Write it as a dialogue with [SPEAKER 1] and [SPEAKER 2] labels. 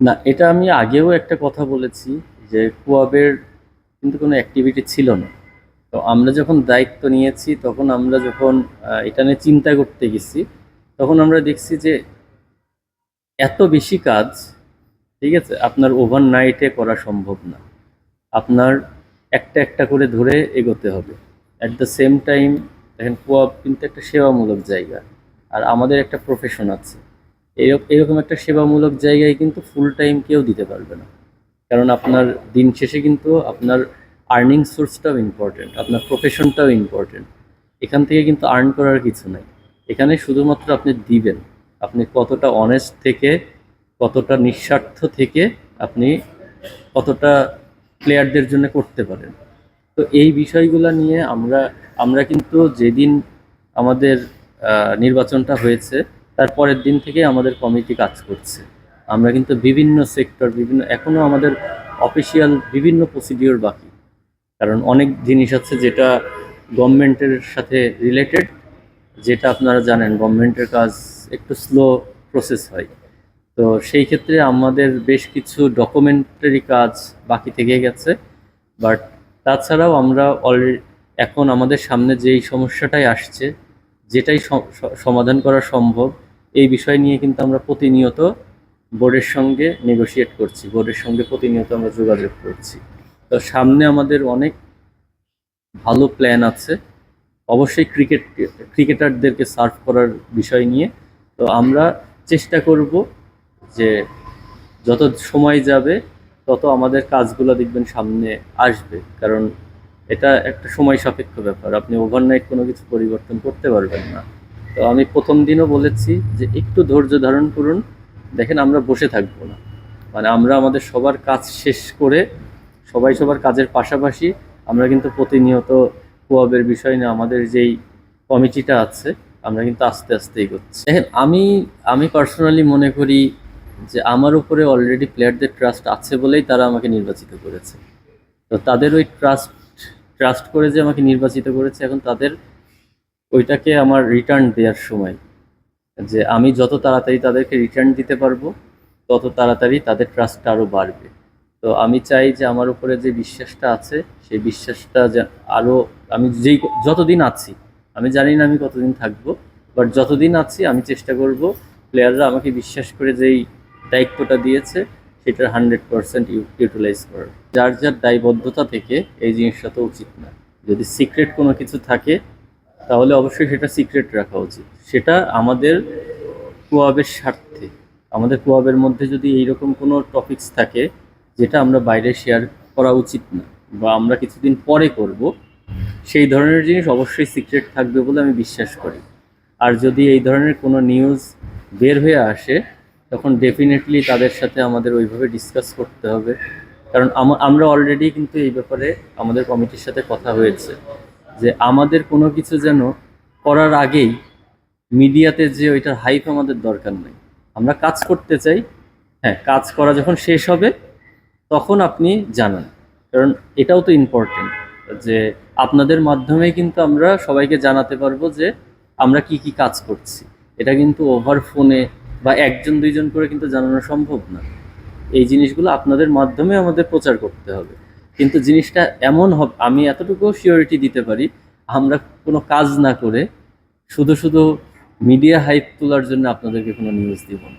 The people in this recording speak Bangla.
[SPEAKER 1] না, এটা আমি আগেও একটা কথা বলেছি যে কুয়াবের কিন্তু কোনো অ্যাক্টিভিটি ছিল না। তো আমরা যখন দায়িত্ব নিয়েছি, তখন আমরা যখন এটা নিয়ে চিন্তা করতে গেছি, তখন আমরা দেখছি যে এত বেশি কাজ, ঠিক আছে, আপনার ওভারনাইটে করা সম্ভব না। আপনার একটা একটা করে ধরে এগোতে হবে। অ্যাট দ্য সেম টাইম দেখেন, কুয়াব কিন্তু একটা সেবামূলক জায়গা। আর আমাদের একটা প্রফেশন আছে। এরকম একটা সেবামূলক জায়গায় কিন্তু ফুল টাইম কেউ দিতে পারবে না। কারণ আপনার দিন শেষে কিন্তু আপনার আর্নিং সোর্সটাও ইম্পর্টেন্ট আপনার প্রফেশনটাও ইম্পর্টেন্ট এখান থেকে কিন্তু আর্ন করার কিছু নাই। এখানে শুধুমাত্র আপনি দিবেন। আপনি কতটা অনেস্ট থেকে, কতটা নিঃস্বার্থ থেকে আপনি কতটা প্লেয়ারদের জন্য করতে পারেন। তো এই বিষয়গুলো নিয়ে আমরা আমরা কিন্তু যেদিন আমাদের নির্বাচনটা হয়েছে তার পরের দিন থেকে আমাদের কমিটি কাজ করছে। আমরা কিন্তু বিভিন্ন সেক্টর বিভিন্ন এখনও আমাদের অফিসিয়াল বিভিন্ন প্রসিডিওর বাকি। কারণ অনেক জিনিস আছে যেটা গভর্নমেন্টের সাথে রিলেটেড যেটা আপনারা জানেন, গভর্নমেন্টের কাজ একটু স্লো প্রসেস হয়। তো সেই ক্ষেত্রে আমাদের বেশ কিছু ডকুমেন্টারি কাজ বাকি থেকে গেছে। বাট তাছাড়াও আমরা অলরেডি এখন আমাদের সামনে যেই সমস্যাটাই আসছে, যেটাই সমাধান করা সম্ভব এই বিষয় নিয়ে কিন্তু আমরা প্রতিনিয়ত বোর্ডের সঙ্গে নেগোশিয়েট করছি। বোর্ডের সঙ্গে প্রতিনিয়ত আমরা যোগাযোগ করছি। তো সামনে আমাদের অনেক ভালো প্ল্যান আছে। অবশ্যই ক্রিকেট ক্রিকেটারদেরকে সার্ভ করার বিষয় নিয়ে। তো আমরা চেষ্টা করব যে যত সময় যাবে, তত আমাদের কাজগুলো দেখবেন সামনে আসবে। কারণ এটা একটা সময় সাপেক্ষ ব্যাপার। আপনি ওভারনাইট কোনো কিছু পরিবর্তন করতে পারবেন না। তো আমি প্রথম দিনও বলেছি যে একটু ধৈর্য ধারণ করুন। দেখেন আমরা বসে থাকব না। মানে আমরা আমাদের সবার কাজ শেষ করে সবাই সবার কাজের পাশাপাশি আমরা কিন্তু প্রতিনিয়ত কোয়াবের বিষয় নিয়ে আমাদের যেই কমিটিটা আছে, আমরা কিন্তু আস্তে আস্তেই করছি দেখেন, আমি আমি পার্সোনালি মনে করি যে আমার উপরে অলরেডি প্লেয়ারদের ট্রাস্ট আছে বলেই তারা আমাকে নির্বাচিত করেছে। তো তাদের ওই ট্রাস্ট ট্রাস্ট করে যে আমাকে নির্বাচিত করেছে, এখন তাদের ওইটাকে আমার রিটার্ন দেওয়ার সময়, যে আমি যত তাড়াতাড়ি তাদেরকে রিটার্ন দিতে পারব, তত তাড়াতাড়ি তাদের ট্রাস্টটা আরও বাড়বে। তো আমি চাই যে আমার উপরে যে বিশ্বাসটা আছে, সেই বিশ্বাসটা যে আরও আমি যেই, যতদিন আছি, আমি জানি না আমি কতদিন থাকব বাট যতদিন আছি, আমি চেষ্টা করব প্লেয়াররা আমাকে বিশ্বাস করে যেই দায়িত্বটা দিয়েছে, সেটার হান্ড্রেড পার্সেন্ট ইউটিলাইজ করার। যার যার দায়বদ্ধতা থেকে এই জিনিসটা তো উচিত না। যদি সিক্রেট কোনো কিছু থাকে তাহলে অবশ্যই সেটা সিক্রেট রাখা উচিত। সেটা আমাদের কোয়াবের স্বার্থে। আমাদের কোয়াবের মধ্যে যদি এইরকম কোনো টপিকস থাকে, যেটা আমরা বাইরে শেয়ার করা উচিত না, বা আমরা কিছুদিন পরে করব, সেই ধরনের জিনিস অবশ্যই সিক্রেট থাকবে বলে আমি বিশ্বাস করি। আর যদি এই ধরনের কোনো নিউজ বের হয়ে আসে, তখন ডেফিনেটলি তাদের সাথে আমাদের ওইভাবে ডিসকাস করতে হবে। কারণ আম- আমরা অলরেডি কিন্তু এই ব্যাপারে আমাদের কমিটির সাথে কথা হয়েছে। যে আমাদের কোনো কিছু যেন করার আগেই মিডিয়াতে যে ওইটার হাইপ আমাদের দরকার নেই। আমরা কাজ করতে চাই হ্যাঁ কাজ করা যখন শেষ হবে, তখন আপনি জানান। কারণ এটাও তো ইম্পর্টেন্ট যে আপনাদের মাধ্যমে কিন্তু আমরা সবাইকে জানাতে পারব যে আমরা কি কি কাজ করছি। এটা কিন্তু ওভার ফোনে বা একজন, দুইজন করে কিন্তু জানানো সম্ভব না। এই জিনিসগুলো আপনাদের মাধ্যমে আমাদের প্রচার করতে হবে। কিন্তু জিনিসটা এমন হবে, আমি এতটুকু সিওরিটি দিতে পারি, আমরা কোনো কাজ না করে শুধু শুধু মিডিয়া হাইপ তোলার জন্য আপনাদেরকে কোনো নিউজ দিব না।